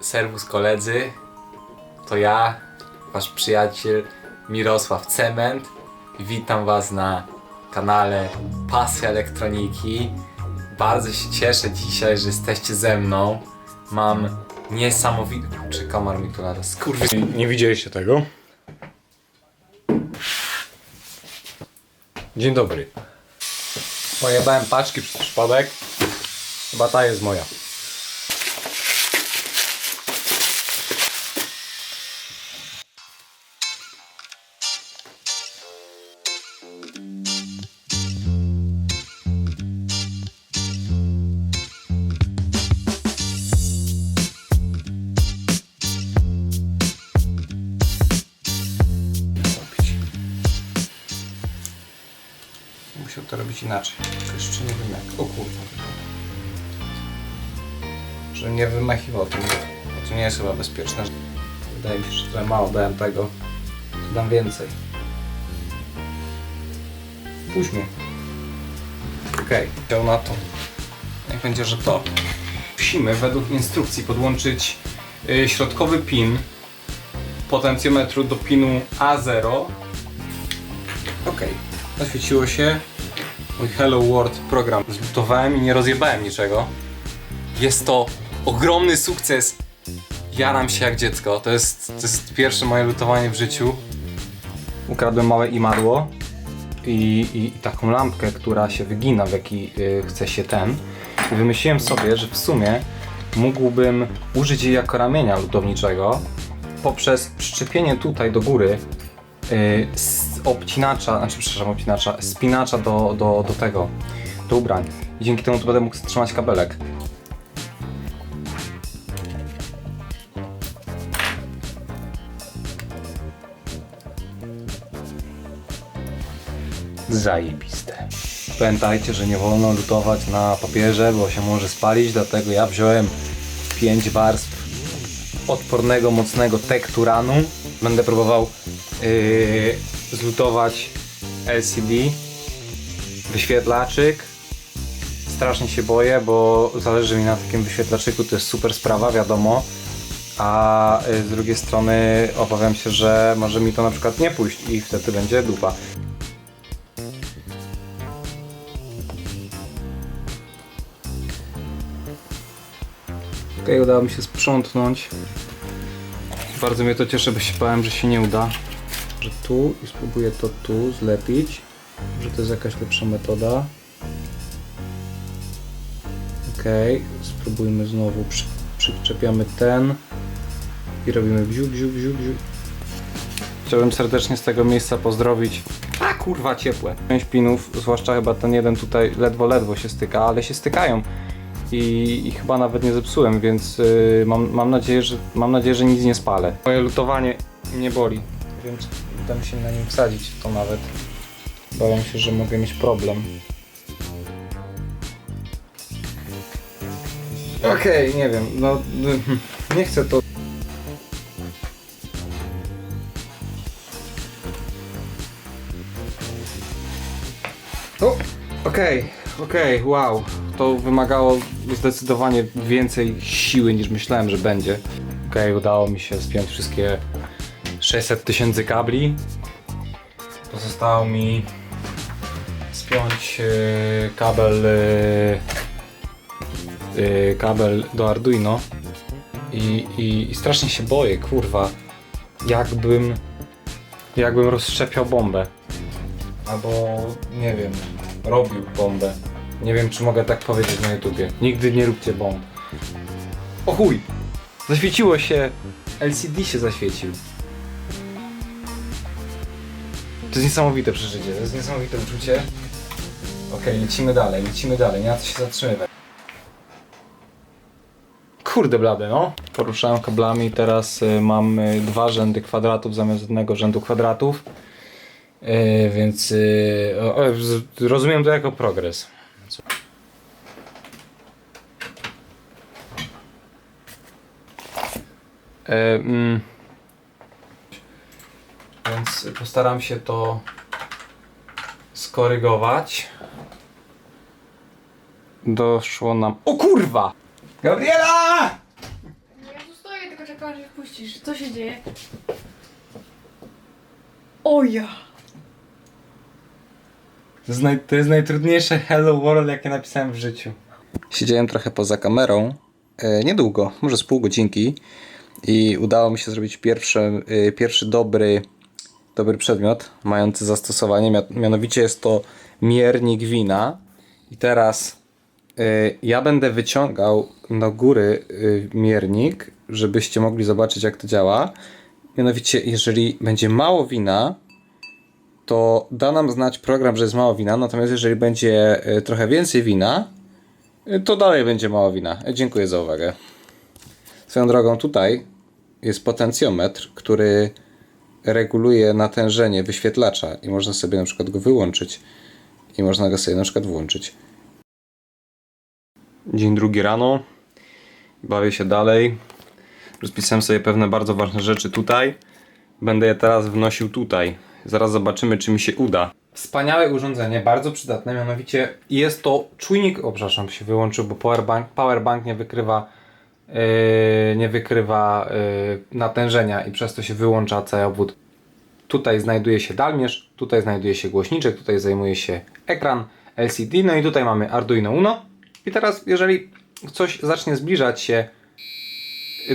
serwus koledzy. To ja, wasz przyjaciel Mirosław Cement. Witam was na kanale Pasja Elektroniki. Bardzo się cieszę dzisiaj, że jesteście ze mną. Mam niesamowity... Czy komar mi tu lata? Skurwy... Nie widzieliście tego? Dzień dobry. Pojebałem paczki przez przypadek. Chyba ta jest moja. Inaczej. Tylko jeszcze nie wiem jak. O kurwa. Że nie wymachiwał tym. Bo to nie jest chyba bezpieczne. Wydaje mi się, że trochę mało dałem tego. Dam więcej. Puść mnie. Okej, chciał na to. Niech będzie, że to. Musimy według instrukcji podłączyć y, środkowy pin potencjometru do pinu A0 Okej, zaświeciło się. Mój Hello World program zbutowałem i nie rozjebałem niczego. Jest to ogromny sukces. Jaram się jak dziecko. To jest, to jest pierwsze moje lutowanie w życiu. Ukradłem małe imadło i, i, i taką lampkę, która się wygina, w jaki y, chce się ten. I wymyśliłem sobie, że w sumie mógłbym użyć jej jako ramienia lutowniczego poprzez przyczepienie tutaj do góry y, obcinacza, znaczy przepraszam, obcinacza, spinacza do, do, do tego, do ubrań. I dzięki temu tu będę mógł trzymać kabelek. Zajebiste. Pamiętajcie, że nie wolno lutować na papierze, bo się może spalić, dlatego ja wziąłem 5 warstw odpornego, mocnego tekturanu. Będę próbował yy, zlutować LCD, wyświetlaczyk. Strasznie się boję, bo zależy mi na takim wyświetlaczyku, to jest super sprawa, wiadomo. A y, z drugiej strony obawiam się, że może mi to na przykład nie pójść i wtedy będzie dupa. Okej, udało mi się sprzątnąć. Bardzo mnie to cieszy, bo się bałem, że się nie uda. Tu i spróbuję to tu zlepić. Że to jest jakaś lepsza metoda. Okej, spróbujmy znowu. Przy, przyczepiamy ten i robimy bziu, bziu, bziu. Chciałbym serdecznie z tego miejsca pozdrowić. A kurwa ciepłe. Część pinów, zwłaszcza chyba ten jeden tutaj ledwo, ledwo się styka, ale się stykają i, i chyba nawet nie zepsułem, więc y, mam, mam, nadzieję, że, mam nadzieję, że nic nie spalę. Moje lutowanie nie boli, więc dam się na nim wsadzić to nawet. Bałem się, że mogę mieć problem. Okej, nie wiem, no nie chcę to. O, okej, okej, wow. To wymagało zdecydowanie więcej siły niż myślałem, że będzie. Okej, udało mi się spiąć wszystkie 600 tysięcy kabli. Pozostało mi spiąć e, kabel e, e, kabel do Arduino i, i, i strasznie się boję, kurwa, jakbym jakbym rozszczepiał bombę. Albo, nie wiem, robił bombę. Nie wiem, czy mogę tak powiedzieć na YouTubie. Nigdy nie róbcie bomb. O chuj! Zaświeciło się. LCD się zaświecił. To jest niesamowite przeżycie, to jest niesamowite uczucie. Okej, lecimy dalej, lecimy dalej, nie ma co się zatrzymywać. Kurde blade, no. Poruszałem kablami, teraz y, mam y, dwa rzędy kwadratów zamiast jednego rzędu kwadratów. Y, więc y, o, z- rozumiem to jako progres. E, mm. Więc postaram się to skorygować. Doszło nam. O kurwa! Gabriela! Ja tu stoję czekam aż ich puścisz. Co się dzieje? O ja! To jest, naj, to jest najtrudniejsze Hello World, jakie napisałem w życiu. Siedziałem trochę poza kamerą, e, niedługo, może z pół godzinki i udało mi się zrobić pierwszy, e, pierwszy dobry, dobry przedmiot mający zastosowanie, mia- mianowicie jest to miernik wina i teraz e, ja będę wyciągał do góry e, miernik, żebyście mogli zobaczyć jak to działa. Mianowicie, jeżeli będzie mało wina, to da nam znać program, że jest mało wina, natomiast jeżeli będzie e, trochę więcej wina, e, to dalej będzie mało wina. E, Dziękuję za uwagę. Swoją drogą tutaj jest potencjometr, który reguluje natężenie wyświetlacza i można sobie na przykład go wyłączyć i można go sobie na przykład włączyć. Dzień drugi rano. Bawię się dalej. Rozpisałem sobie pewne bardzo ważne rzeczy tutaj. Będę je teraz wnosił tutaj. Zaraz zobaczymy, czy mi się uda. Wspaniałe urządzenie, bardzo przydatne, mianowicie jest to czujnik. O, przepraszam, się wyłączył, bo powerbank, powerbank nie wykrywa, nie wykrywa yy, natężenia i przez to się wyłącza cały obwód. Tutaj znajduje się dalmierz, tutaj znajduje się głośniczek, tutaj zajmuje się ekran LCD, no i tutaj mamy Arduino Uno. I teraz, jeżeli coś zacznie zbliżać się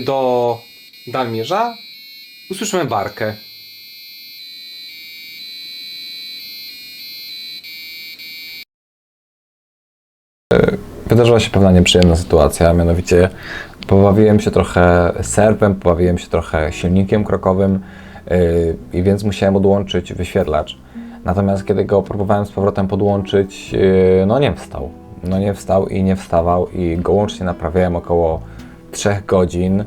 do dalmierza, usłyszymy barkę. Wydarzyła się pewna nieprzyjemna sytuacja, mianowicie pobawiłem się trochę serwem, pobawiłem się trochę silnikiem krokowym yy, i więc musiałem odłączyć wyświetlacz. Natomiast kiedy go próbowałem z powrotem podłączyć, yy, no nie wstał. No nie wstał i nie wstawał i go łącznie naprawiałem około 3 godzin,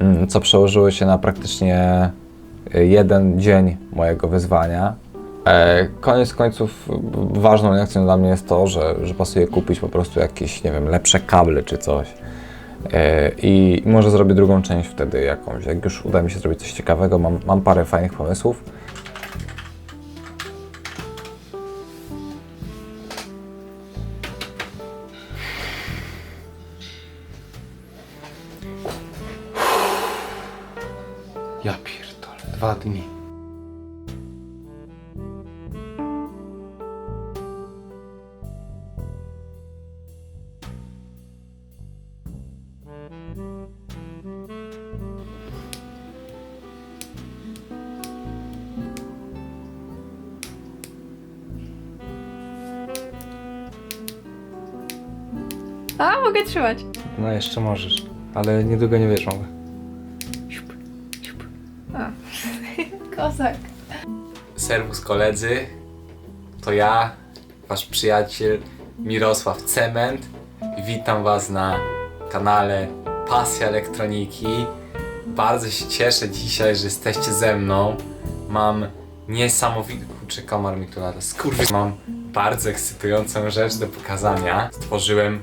mm, co przełożyło się na praktycznie y, jeden dzień mojego wyzwania. E, Koniec końców ważną lekcją dla mnie jest to, że, że pasuje kupić po prostu jakieś, nie wiem, lepsze kable czy coś. E, I może zrobię drugą część wtedy jakąś. Jak już uda mi się zrobić coś ciekawego, mam, mam parę fajnych pomysłów. Ja pierdolę, dwa dni. A, mogę trzymać. No jeszcze możesz, ale niedługo nie wiesz, mogę. A. Kozak. Serwus koledzy, to ja, wasz przyjaciel Mirosław Cement. Witam was na kanale Pasja Elektroniki. Bardzo się cieszę dzisiaj, że jesteście ze mną. Mam niesamowity... Kurczę, komar mi tu lata. Skurwy... Mam bardzo ekscytującą rzecz do pokazania. Stworzyłem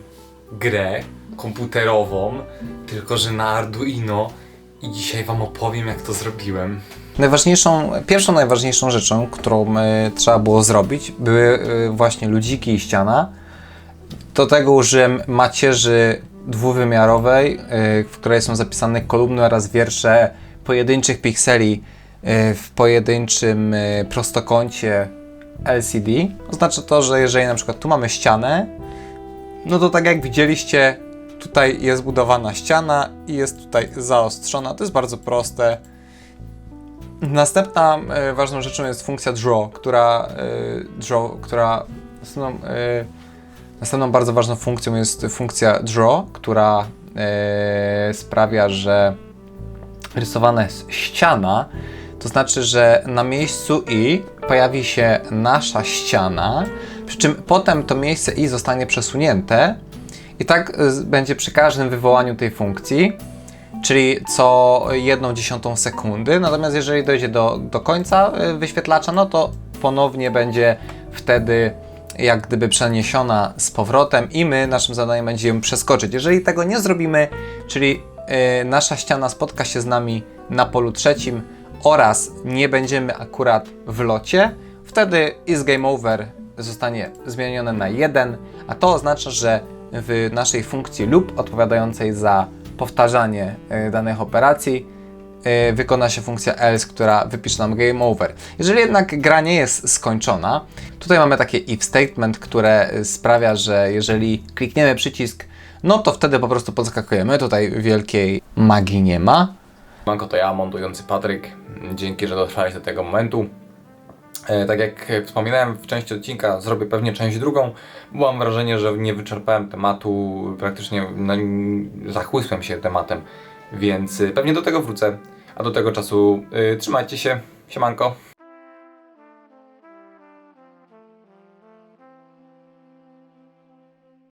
grę komputerową, tylko że na Arduino i dzisiaj wam opowiem jak to zrobiłem. Najważniejszą, pierwszą najważniejszą rzeczą, którą y, trzeba było zrobić, były y, właśnie ludziki i ściana. Do tego użyłem macierzy dwuwymiarowej, y, w której są zapisane kolumny oraz wiersze pojedynczych pikseli y, w pojedynczym y, prostokącie LCD. Oznacza to, że jeżeli na przykład tu mamy ścianę, no to tak jak widzieliście, tutaj jest budowana ściana i jest tutaj zaostrzona. To jest bardzo proste. Następna e, ważną rzeczą jest funkcja draw, która, e, draw, która następną, e, następną bardzo ważną funkcją jest funkcja draw, która sprawia, że rysowana jest ściana, to znaczy, że na miejscu i pojawi się nasza ściana, przy czym potem to miejsce i zostanie przesunięte i tak z- będzie przy każdym wywołaniu tej funkcji czyli co jedną dziesiątą sekundy. Natomiast jeżeli dojdzie do, do końca y, wyświetlacza, no to ponownie będzie wtedy jak gdyby przeniesiona z powrotem i my naszym zadaniem będzie ją przeskoczyć. Jeżeli tego nie zrobimy, czyli y, nasza ściana spotka się z nami na polu trzecim oraz nie będziemy akurat w locie, wtedy is game over zostanie zmienione na 1, a to oznacza, że w naszej funkcji lub odpowiadającej za powtarzanie y, danych operacji, y, wykona się funkcja else, która wypisze nam game over. Jeżeli jednak gra nie jest skończona, tutaj mamy takie if statement, które y, sprawia, że jeżeli klikniemy przycisk, no to wtedy po prostu podskakujemy. Tutaj wielkiej magii nie ma. Manko to ja, montujący Patryk. Dzięki, że dotrwałeś do tego momentu. E, tak jak wspominałem w części odcinka, zrobię pewnie część drugą, bo mam wrażenie, że nie wyczerpałem tematu, praktycznie no, zachłysłem się tematem, więc y, pewnie do tego wrócę. A do tego czasu y, trzymajcie się, siemanko.